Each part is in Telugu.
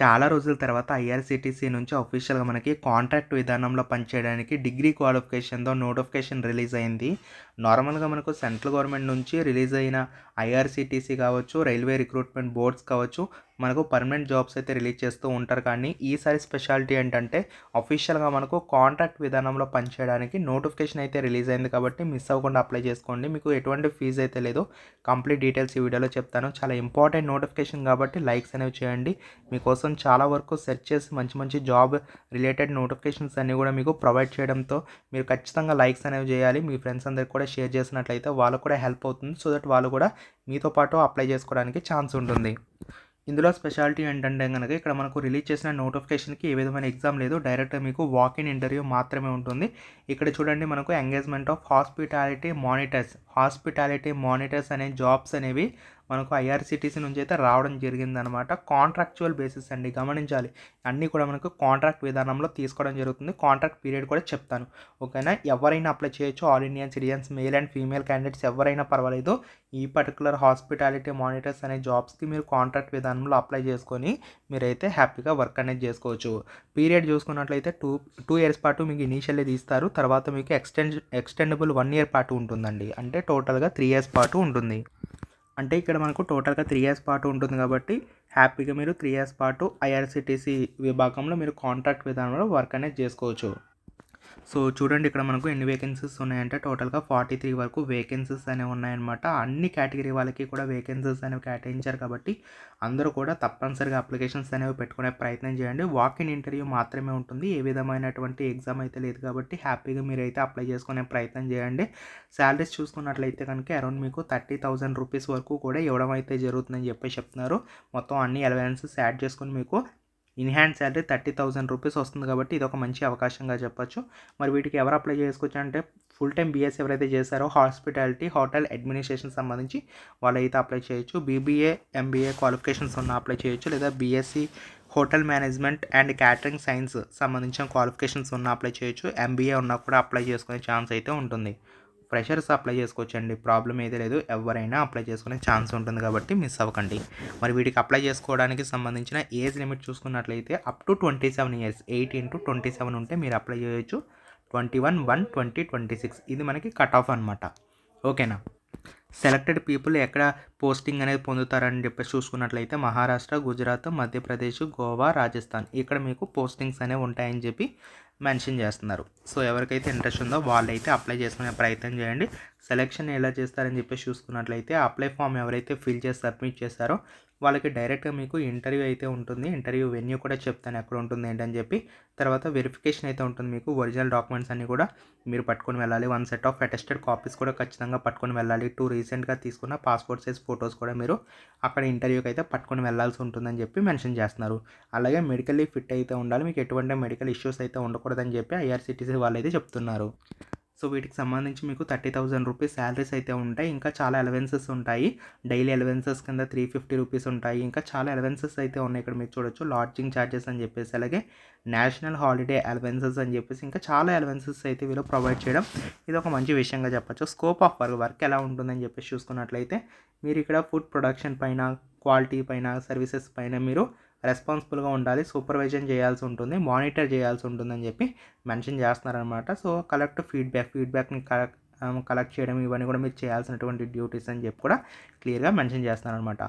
చాలా రోజుల తర్వాత ఐఆర్సీటీసీ నుంచి అఫీషియల్గా మనకి కాంట్రాక్ట్ విధానంలో పనిచేయడానికి డిగ్రీ క్వాలిఫికేషన్తో నోటిఫికేషన్ రిలీజ్ అయింది. నార్మల్గా మనకు సెంట్రల్ గవర్నమెంట్ నుంచి రిలీజ్ అయిన ఐఆర్సీటీసీ కావచ్చు రైల్వే రిక్రూట్మెంట్ బోర్డ్స్ కావచ్చు మనకు పర్మనెంట్ జాబ్స్ అయితే రిలీజ్ చేస్తూ ఉంటారు. కానీ ఈసారి స్పెషాలిటీ ఏంటంటే అఫీషియల్గా మనకు కాంట్రాక్ట్ విధానంలో పనిచేయడానికి నోటిఫికేషన్ అయితే రిలీజ్ అయింది కాబట్టి మిస్ అవ్వకుండా అప్లై చేసుకోండి. మీకు ఎటువంటి ఫీజు అయితే లేదు. కంప్లీట్ డీటెయిల్స్ ఈ వీడియోలో చెప్తాను. చాలా ఇంపార్టెంట్ నోటిఫికేషన్ కాబట్టి లైక్స్ అనేవి చేయండి. మీకోసం చాలా వరకు సెర్చ్ చేసి మంచి మంచి జాబ్ రిలేటెడ్ నోటిఫికేషన్స్ అన్నీ కూడా మీకు ప్రొవైడ్ చేయడంతో మీరు ఖచ్చితంగా లైక్స్ అనేవి చేయాలి. మీ ఫ్రెండ్స్ అందరికి కూడా షేర్ చేసినట్లయితే వాళ్ళకు కూడా హెల్ప్ అవుతుంది. సో దట్ వాళ్ళు కూడా మీతో పాటు అప్లై చేసుకోవడానికి ఛాన్స్ ఉంటుంది. ఇందులో స్పెషాలిటీ ఏంటంటే కనుక ఇక్కడ మనకు రిలీజ్ చేసిన నోటిఫికేషన్కి ఏ విధమైన ఎగ్జామ్ లేదు. డైరెక్ట్గా మీకు వాక్ ఇన్ ఇంటర్వ్యూ మాత్రమే ఉంటుంది. ఇక్కడ చూడండి మనకు engagement of hospitality monitors hospitality monitors అనే జాబ్స్ అనేవి మనకు ఐఆర్సిటీసీ నుంచి అయితే రావడం జరిగిందనమాట. కాంట్రాక్చువల్ బేసిస్ అండి గమనించాలి. అన్నీ కూడా మనకు కాంట్రాక్ట్ విధానంలో తీసుకోవడం జరుగుతుంది. కాంట్రాక్ట్ పీరియడ్ కూడా చెప్తాను. ఓకేనా? ఎవరైనా అప్లై చేయొచ్చు. All Indian citizens male and female candidates ఎవరైనా పర్వాలేదు. ఈ పర్టికులర్ హాస్పిటాలిటీ మానిటర్స్ అనే జాబ్స్కి మీరు కాంట్రాక్ట్ విధానంలో అప్లై చేసుకొని మీరైతే హ్యాపీగా వర్క్ అనేది చేసుకోవచ్చు. పీరియడ్ చూసుకున్నట్లయితే టూ టూ ఇయర్స్ పాటు మీకు ఇనీషియల్లీ తీస్తారు. తర్వాత మీకు ఎక్స్టెండ్ ఎక్స్టెండబుల్ వన్ ఇయర్ పాటు ఉంటుందండి. అంటే టోటల్గా త్రీ ఇయర్స్ పాటు ఉంటుంది. అంటే ఇక్కడ మనకు టోటల్గా త్రీ ఇయర్స్ పాటు ఉంటుంది కాబట్టి హ్యాపీగా మీరు త్రీ ఇయర్స్ పాటు ఐఆర్సిటీసీ విభాగంలో మీరు కాంట్రాక్ట్ విధానంలో వర్క్ అనేది చేసుకోవచ్చు. సో చూడండి ఇక్కడ మనకు ఎన్ని వేకెన్సీస్ ఉన్నాయంటే టోటల్గా ఫార్టీ త్రీ వరకు వేకెన్సీస్ అనేవి ఉన్నాయన్నమాట. అన్ని కేటగిరీ వాళ్ళకి కూడా వేకెన్సీస్ అనేవి కేటాయించారు కాబట్టి అందరూ కూడా తప్పనిసరిగా అప్లికేషన్స్ అనేవి పెట్టుకునే ప్రయత్నం చేయండి. వాక్ ఇన్ ఇంటర్వ్యూ మాత్రమే ఉంటుంది. ఏ విధమైనటువంటి ఎగ్జామ్ అయితే లేదు కాబట్టి హ్యాపీగా మీరైతే అప్లై చేసుకునే ప్రయత్నం చేయండి. శాలరీస్ చూసుకున్నట్లయితే కనుక అరౌండ్ మీకు థర్టీ థౌజండ్ రూపీస్ వరకు కూడా ఇవ్వడం అయితే జరుగుతుందని చెప్పి చెప్తున్నారు. మొత్తం అన్ని అలవెన్సెస్ యాడ్ చేసుకుని మీకు in hand salary thirty thousand rupees వస్తుంది కాబట్టి ఇది ఒక మంచి అవకాశంగా చెప్పొచ్చు. మరి వీటికి ఎవరు అప్లై చేసుకోవచ్చు అంటే ఫుల్ టైం బీఎస్ ఎవరైతే చేశారో హాస్పిటాలిటీ హోటల్ అడ్మినిస్ట్రేషన్ సంబంధించి వాళ్ళు అయితే అప్లై చేయొచ్చు. బీబీఏ ఎంబీఏ క్వాలిఫికేషన్స్ ఉన్న అప్లై చేయొచ్చు. లేదా BSc hotel management and catering science సంబంధించిన క్వాలిఫికేషన్స్ ఉన్న అప్లై చేయొచ్చు. ఎంబీఏ ఉన్నా కూడా అప్లై చేసుకునే ఛాన్స్ అయితే ఉంటుంది. ఫ్రెషర్స్ అప్లై చేసుకోవచ్చండి. ప్రాబ్లం ఏది లేదు. ఎవరైనా అప్లై చేసుకునే ఛాన్స్ ఉంటుంది కాబట్టి మిస్ అవ్వకండి. మరి వీటికి అప్లై చేసుకోవడానికి సంబంధించిన ఏజ్ లిమిట్ చూసుకున్నట్లయితే up to twenty seven years. Eighteen to twenty seven ఉంటే మీరు అప్లై చేయొచ్చు. Twenty one one twenty twenty six. ఇది మనకి కట్ ఆఫ్ అనమాట ఓకేనా? సెలెక్టెడ్ పీపుల్ ఎక్కడ పోస్టింగ్ అనేది పొందుతారని చెప్పేసి చూసుకున్నట్లయితే మహారాష్ట్ర గుజరాత్ మధ్యప్రదేశ్ గోవా రాజస్థాన్. ఇక్కడ మీకు పోస్టింగ్స్ అనేవి ఉంటాయని చెప్పి మెన్షన్ చేస్తున్నారు. సో ఎవరికైతే ఇంట్రెస్ట్ ఉందో వాళ్ళైతే అప్లై చేసుకునే ప్రయత్నం చేయండి. సెలెక్షన్ ఎలా చేస్తారని చెప్పేసి చూసుకున్నట్లయితే అప్లై ఫామ్ ఎవరైతే ఫిల్ చేసి సబ్మిట్ చేస్తారో వాళ్ళకి డైరెక్ట్గా మీకు ఇంటర్వ్యూ అయితే ఉంటుంది. ఇంటర్వ్యూ వెన్యూ కూడా చెప్తాను ఎక్కడ ఉంటుంది ఏంటని చెప్పి. తర్వాత వెరిఫికేషన్ అయితే ఉంటుంది మీకు. ఒరిజినల్ డాక్యుమెంట్స్ అన్నీ కూడా మీరు పట్టుకొని వెళ్ళాలి. One set of attested copies కూడా ఖచ్చితంగా పట్టుకొని వెళ్ళాలి. టూ రీసెంట్గా తీసుకున్న పాస్పోర్ట్ సైజ్ ఫొటోస్ కూడా మీరు అక్కడ ఇంటర్వ్యూకి అయితే పట్టుకొని వెళ్ళాల్సి ఉంటుందని చెప్పి మెన్షన్ చేస్తున్నారు. అలాగే మెడికల్లీ ఫిట్ అయితే ఉండాలి. మీకు ఎటువంటి మెడికల్ ఇష్యూస్ అయితే ఉండకూడదని చెప్పి ఐఆర్సిటీసీ వాళ్ళు అయితే చెప్తున్నారు. సో వీటికి సంబంధించి మీకు థర్టీ థౌజండ్ రూపీస్ శాలరీస్ అయితే ఉంటాయి. ఇంకా చాలా అలవెన్సెస్ ఉంటాయి. డైలీ అలవెన్సెస్ కింద త్రీ ఫిఫ్టీ రూపీస్ ఉంటాయి. ఇంకా చాలా అలవెన్సెస్ అయితే ఉన్నాయి ఇక్కడ మీరు చూడొచ్చు. లాడ్జింగ్ ఛార్జెస్ అని చెప్పేసి అలాగే నేషనల్ హాలిడే అలవెన్సెస్ అని చెప్పేసి ఇంకా చాలా అలవెన్సెస్ అయితే వీళ్ళు ప్రొవైడ్ చేయడం. ఇది ఒక మంచి విషయంగా చెప్పొచ్చు. స్కోప్ ఆఫ్ వర్క్ వర్క్ ఎలా ఉంటుందని చెప్పేసి చూసుకున్నట్లయితే మీరు ఇక్కడ ఫుడ్ ప్రొడక్షన్ పైన క్వాలిటీ పైన సర్వీసెస్ పైన మీరు రెస్పాన్సిబుల్గా ఉండాలి సూపర్వైజన్ చేయాల్సి ఉంటుంది మానిటర్ చేయాల్సి ఉంటుందని చెప్పి మెన్షన్ చేస్తున్నారనమాట సో కలెక్ట్ ఫీడ్బ్యాక్ ఫీడ్బ్యాక్ని కలెక్ట్ కలెక్ట్ చేయడం ఇవన్నీ కూడా మీరు చేయాల్సినటువంటి డ్యూటీస్ అని చెప్పి కూడా క్లియర్గా మెన్షన్ చేస్తున్నారనమాట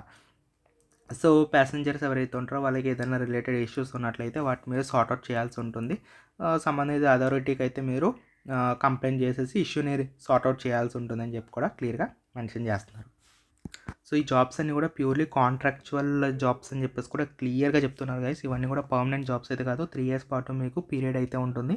సో ప్యాసింజర్స్ ఎవరైతే ఉంటారో వాళ్ళకి ఏదైనా రిలేటెడ్ ఇష్యూస్ ఉన్నట్లయితే వాటి మీద సార్ట్అవుట్ చేయాల్సి ఉంటుంది. సంబంధిత అథారిటీకి అయితే మీరు కంప్లైంట్ చేసేసి ఇష్యూని సార్ట్అవుట్ చేయాల్సి ఉంటుందని చెప్పి కూడా క్లియర్గా మెన్షన్ చేస్తున్నారు. సో ఈ జాబ్స్ అన్నీ కూడా ప్యూర్లీ కాంట్రాక్చువల్ జాబ్స్ అని చెప్పేసి కూడా క్లియర్గా చెప్తున్నారు గైస్ ఇవన్నీ కూడా పర్మనెంట్ జాబ్స్ అయితే కాదు. త్రీ ఇయర్స్ పాటు మీకు పీరియడ్ అయితే ఉంటుంది.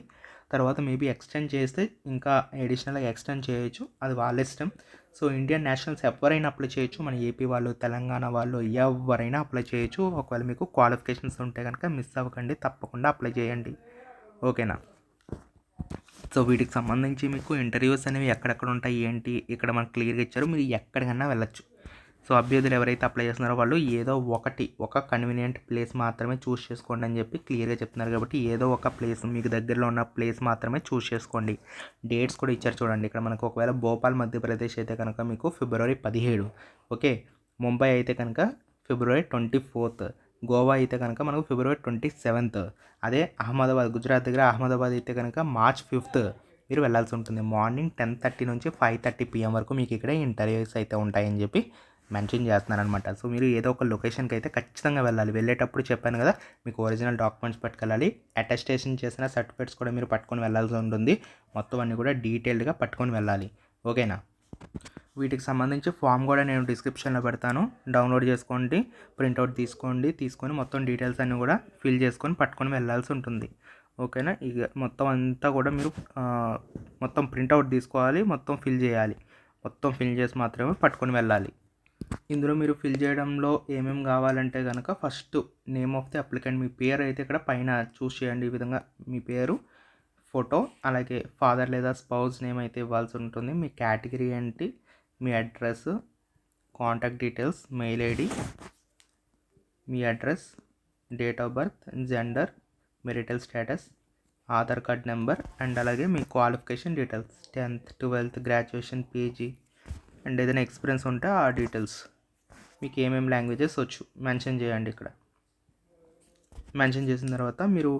తర్వాత మేబీ ఎక్స్టెండ్ చేస్తే ఇంకా అడిషనల్గా ఎక్స్టెండ్ చేయొచ్చు. అది వాళ్ళ ఇష్టం. సో ఇండియన్ నేషనల్స్ ఎవరైనా అప్లై చేయొచ్చు. మన ఏపీ వాళ్ళు తెలంగాణ వాళ్ళు ఎవరైనా అప్లై చేయొచ్చు. ఒకవేళ మీకు క్వాలిఫికేషన్స్ ఉంటే కనుక మిస్ అవ్వకండి. తప్పకుండా అప్లై చేయండి. ఓకేనా? సో వీటికి సంబంధించి మీకు ఇంటర్వ్యూస్ అనేవి ఎక్కడెక్కడ ఉంటాయి? ఏంటి? ఇక్కడ మనకు క్లియర్గా ఇచ్చారు. మీరు ఎక్కడికైనా వెళ్ళచ్చు. సో అభ్యర్థులు ఎవరైతే అప్లై చేస్తున్నారో వాళ్ళు ఏదో ఒకటి ఒక కన్వీనియంట్ ప్లేస్ మాత్రమే చూస్ చేసుకోండి అని చెప్పి క్లియర్గా చెప్తున్నారు కాబట్టి ఏదో ఒక ప్లేస్ మీకు దగ్గరలో ఉన్న ప్లేస్ మాత్రమే చూస్ చేసుకోండి. డేట్స్ కూడా ఇచ్చారు చూడండి. ఇక్కడ మనకు ఒకవేళ భోపాల్ మధ్యప్రదేశ్ అయితే కనుక మీకు ఫిబ్రవరి పదిహేడు ఓకే ముంబై అయితే కనుక ఫిబ్రవరి ట్వంటీ ఫోర్త్ గోవా అయితే కనుక మనకు ఫిబ్రవరి ట్వంటీ సెవెంత్ అదే అహ్మదాబాద్ గుజరాత్ దగ్గర అహ్మదాబాద్ అయితే కనుక మార్చ్ ఫిఫ్త్ మీరు వెళ్ళాల్సి ఉంటుంది. మార్నింగ్ టెన్ థర్టీ నుంచి ఫైవ్ థర్టీ పిఎం వరకు మీకు ఇక్కడ ఇంటర్వ్యూస్ అయితే ఉంటాయని చెప్పి మెన్షన్ చేస్తున్నాను అనమాట సో మీరు ఏదో ఒక లొకేషన్కి అయితే ఖచ్చితంగా వెళ్ళాలి. వెళ్ళేటప్పుడు చెప్పాను కదా మీకు ఒరిజినల్ డాక్యుమెంట్స్ పట్టుకెళ్ళాలి. అటెస్టేషన్ చేసిన సర్టిఫికేట్స్ కూడా మీరు పట్టుకొని వెళ్ళాల్సి ఉంటుంది. మొత్తం అన్నీ కూడా డీటెయిల్డ్గా పట్టుకొని వెళ్ళాలి. ఓకేనా? వీటికి సంబంధించి ఫామ్ కూడా నేను డిస్క్రిప్షన్లో పెడతాను. డౌన్లోడ్ చేసుకోండి ప్రింట్అవుట్ తీసుకోండి తీసుకొని మొత్తం డీటెయిల్స్ అన్నీ కూడా ఫిల్ చేసుకొని పట్టుకొని వెళ్ళాల్సి ఉంటుంది. ఓకేనా? ఇక మొత్తం అంతా కూడా మీరు మొత్తం ప్రింట్అవుట్ తీసుకోవాలి మొత్తం ఫిల్ చేయాలి. మొత్తం ఫిల్ చేసి మాత్రమే పట్టుకొని వెళ్ళాలి. ఇందులో మీరు ఫిల్ చేయడంలో ఏమేమి కావాలంటే కనుక first name of the applicant మీ పేరు అయితే ఇక్కడ పైన చూస్ చేయండి ఈ విధంగా మీ పేరు ఫోటో అలాగే ఫాదర్ లేదా స్పౌజ్ నేమ్ అయితే ఇవ్వాల్సి ఉంటుంది. మీ కేటగిరీ ఏంటి మీ address contact details mail ID me address date of birth gender marital status Aadhaar card number and అలాగే మీ qualification details tenth twelfth graduation PG and ఏదైనా ఎక్స్పీరియన్స్ ఉంటే ఆ డీటెయిల్స్ మీకు ఏమేమి లాంగ్వేజెస్ వచ్చు మెన్షన్ చేయండి ఇక్కడ. మెన్షన్ చేసిన తర్వాత మీరు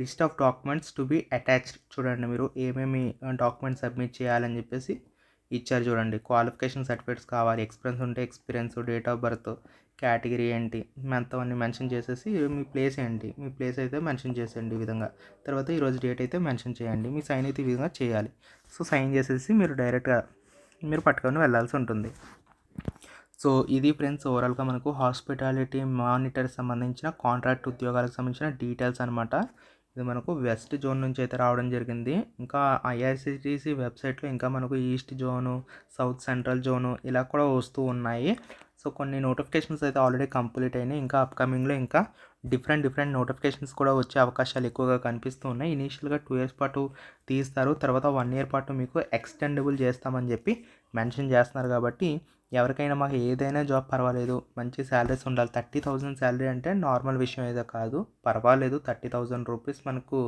list of documents to be attached చూడండి. మీరు ఏమేమి డాక్యుమెంట్స్ సబ్మిట్ చేయాలని చెప్పేసి ఇచ్చారు చూడండి. క్వాలిఫికేషన్ సర్టిఫికేట్స్ కావాలి ఎక్స్పీరియన్స్ ఉంటే experience date of birth category ఏంటి మొత్తం అన్ని మెన్షన్ చేసేసి మీ ప్లేస్ ఏంటి మీ ప్లేస్ అయితే మెన్షన్ చేసేయండి ఈ విధంగా. తర్వాత ఈరోజు డేట్ అయితే మెన్షన్ చేయండి. మీ సైన్ అయితే ఈ విధంగా చేయాలి. సో సైన్ చేసేసి మీరు డైరెక్ట్గా మీరు పట్టుకొని వెళ్ళాల్సి ఉంటుంది. సో ఇది ఫ్రెండ్స్ ఓవరాల్గా మనకు హాస్పిటాలిటీ మానిటర్ సంబంధించిన కాంట్రాక్ట్ ఉద్యోగాలకు సంబంధించిన డీటెయిల్స్ అనమాట ఇది మనకు వెస్ట్ జోన్ నుంచి అయితే రావడం జరిగింది. ఇంకా ఐఆర్సిటీసీ వెబ్సైట్లో ఇంకా మనకు east zone south central zone ఇలా కూడా వస్తూ ఉన్నాయి. సో కొన్ని నోటిఫికేషన్స్ అయితే ఆల్రెడీ కంప్లీట్ అయినాయి. ఇంకా అప్కమింగ్లో ఇంకా డిఫరెంట్ డిఫరెంట్ నోటిఫికేషన్స్ కూడా వచ్చే అవకాశాలు ఎక్కువగా కనిపిస్తూ ఉన్నాయి. ఇనీషియల్గా టూ ఇయర్స్ పాటు తీస్తారు. తర్వాత వన్ ఇయర్ పాటు మీకు ఎక్స్టెండబుల్ చేస్తామని చెప్పి మెన్షన్ చేస్తున్నారు కాబట్టి ఎవరికైనా మాకు ఏదైనా జాబ్ పర్వాలేదు మంచి శాలరీస్ ఉండాలి థర్టీ థౌజండ్ శాలరీ అంటే నార్మల్ విషయం ఏదో కాదు. పర్వాలేదు థర్టీ థౌజండ్ రూపీస్ మనకు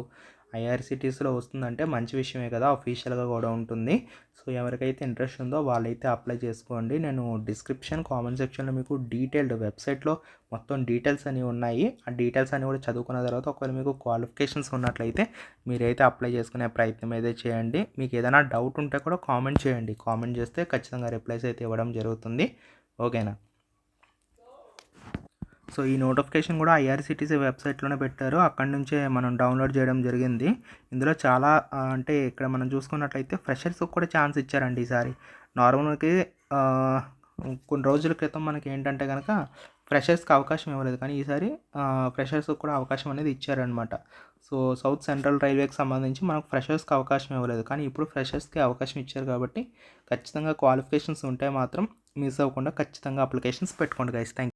ఐఆర్సిటీస్లో వస్తుందంటే మంచి విషయమే కదా అఫీషియల్గా కూడా ఉంటుంది. సో ఎవరికైతే ఇంట్రెస్ట్ ఉందో వాళ్ళైతే అప్లై చేసుకోండి. నేను డిస్క్రిప్షన్ కామెంట్ సెక్షన్లో మీకు డీటెయిల్డ్ వెబ్సైట్లో మొత్తం డీటెయిల్స్ అనేవి ఉన్నాయి. ఆ డీటెయిల్స్ అన్ని కూడా చదువుకున్న తర్వాత ఒకవేళ మీకు క్వాలిఫికేషన్స్ ఉన్నట్లయితే మీరైతే అప్లై చేసుకునే ప్రయత్నం అయితే చేయండి. మీకు ఏదైనా డౌట్ ఉంటే కూడా కామెంట్ చేయండి. కామెంట్ చేస్తే ఖచ్చితంగా రిప్లైస్ అయితే ఇవ్వడం జరుగుతుంది. ఓకేనా? సో ఈ నోటిఫికేషన్ కూడా ఐఆర్సిటీసీ వెబ్సైట్లోనే పెట్టారు. అక్కడి నుంచే మనం డౌన్లోడ్ చేయడం జరిగింది. ఇందులో చాలా అంటే ఇక్కడ మనం చూసుకున్నట్లయితే ఫ్రెషర్స్కి కూడా ఛాన్స్ ఇచ్చారండి ఈసారి. నార్మల్కి కొన్ని రోజుల క్రితం మనకి ఏంటంటే కనుక ఫ్రెషర్స్కి అవకాశం ఇవ్వలేదు. కానీ ఈసారి ఫ్రెషర్స్కి కూడా అవకాశం అనేది ఇచ్చారనమాట సో సౌత్ సెంట్రల్ రైల్వేకి సంబంధించి మనకు ఫ్రెషర్స్కి అవకాశం ఇవ్వలేదు. కానీ ఇప్పుడు ఫ్రెషర్స్కి అవకాశం ఇచ్చారు కాబట్టి ఖచ్చితంగా క్వాలిఫికేషన్స్ ఉంటే మాత్రం మిస్ అవ్వకుండా ఖచ్చితంగా అప్లికేషన్స్ పెట్టుకోండి గైస్ థ్యాంక్